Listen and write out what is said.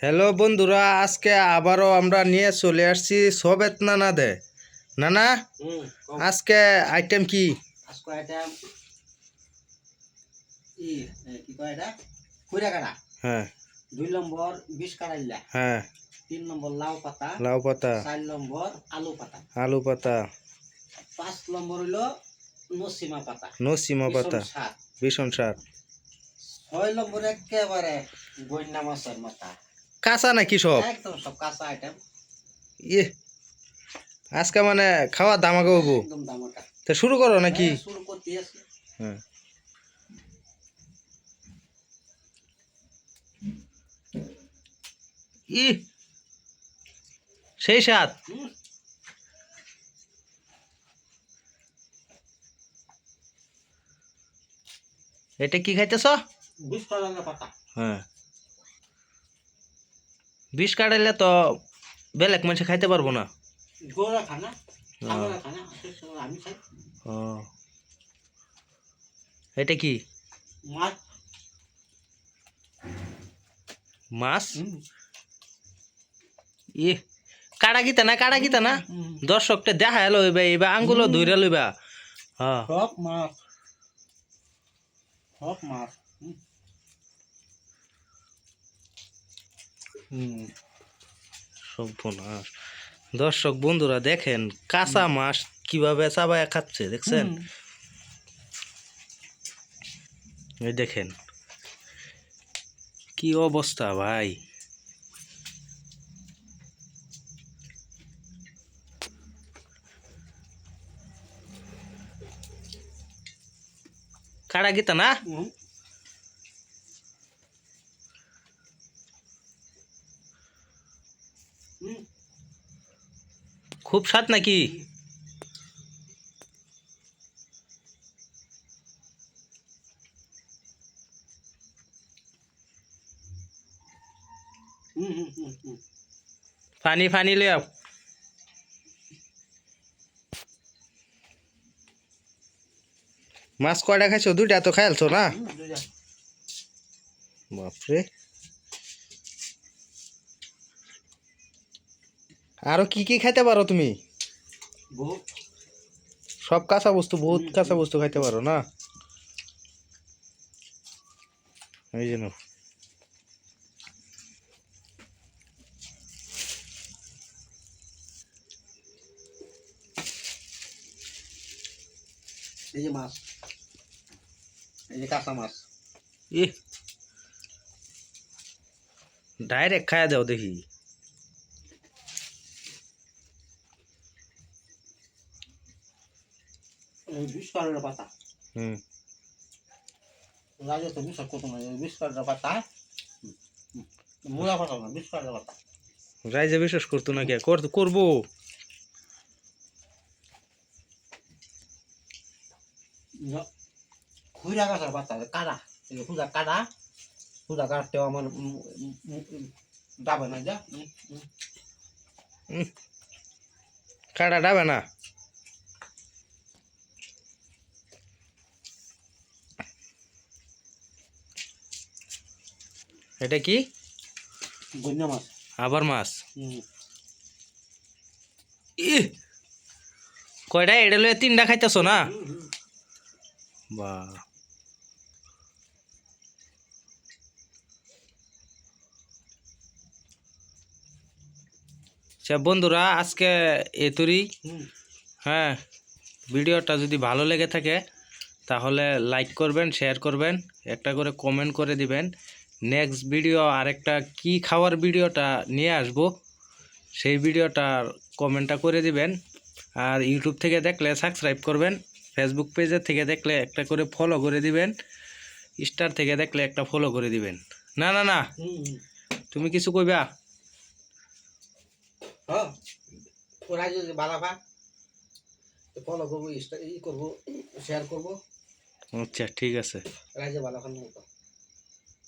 Hello বন্ধুরা আজকে আবারও আমরা নিয়ে চলে আসছি সবেত নানা দে। নানা আজকে আইটেম কি? হ্যাঁ। দুই নম্বর হ্যাঁ। তিন নম্বর লাউ পাতা। লাউ পাতা। চার নম্বর আলু পাতা। আলু পাতা। পাঁচ নম্বর হইল নসিমা পাতা। নসিমা পাতা। ভীষণ সার ছয় নম্বর একেবারে গন্যা মাছের মাথা কাঁচা নাকি সব? একদম সব কাঁচা আইটেম ইয়ে আজকে মানে খাওয়া দামাকে হব। একদম দামাকা তো শুরু করো নাকি? হ্যাঁ, শুরু করতে হ্যাঁ। ই সেই হুম, এটা কি খাইতেছ? হ্যাঁ। বিষ কাটাইলে তো বেলেগ মানুষ খাইতে পারব না। গোড়া খানা খানা আমি খাই। ও। এটা কি? মাছ। মাছ? ই কাড়া গিতা না কাড়া গিতা না। দর্শকটা দেখা লইবা এবার আঙ্গুলো ধইরা লইবা। হ্যাঁ সব মাছ। সব মাছ হুম। হুম সর্বনাশ। দর্শক বন্ধুরা দেখেন কাঁচা মাছ কীভাবে চাবায় খাচ্ছে দেখছেন? এই দেখেন কি অবস্থা ভাই? কারা গীতা না খুব স্বাদ নাকি? হুম। পানি পানি লিয়া মাছ কয়টা খাইছো? দুইটা তো খাইলছো না? বাপরে। আরও কি কি খাইতে পারো তুমি? সব কাঁচা বস্তু বহুত কাঁচা বস্তু খাইতে পারো না? এই জন্য এই যে মাছ। এই যে কাঁচা মাছ। ই ডাইরেক্ট খাইয়া দাও দেখি। এই পাতা। হুম। রাজা তো বিশ্বাস করতো না এই পাতা হুম, হুম। পাতা না বিষ পাতা। রাইজে বিশ্বাস করতো না কে করব। খুঁড়া গাছের পাতা কাটা এই যে খুঁড়া কাটা খুঁড়া কাটতেও আমার যাবে না যা। কাটা ডাবে না? এটা কি? গন্যা মাছ। আবার মাছ? ই কয়টা? এটা লয়ে তিনটা খাইতেছ না। বা। আচ্ছা বন্ধুরা আজকে এতুরি হুম। হ্যাঁ ভিডিওটা যদি ভালো লেগে থাকে তাহলে লাইক করবেন শেয়ার করবেন একটা করে কমেন্ট করে দিবেন। নেক্সট ভিডিও আরেকটা কি খাওয়ার ভিডিওটা নিয়ে আসব সেই ভিডিওটার কমেন্টটা করে দিবেন। আর ইউটিউব থেকে দেখলে সাবস্ক্রাইব করবেন ফেসবুক পেজের থেকে দেখলে একটা করে ফলো করে দিবেন স্টার থেকে দেখলে একটা ফলো করে দিবেন। না না না। তুমি কিছু কইবা? হ্যাঁ ওরা যদি বালাবা ফলো করব ই করব শেয়ার করব। আচ্ছা ঠিক আছে। খান মতো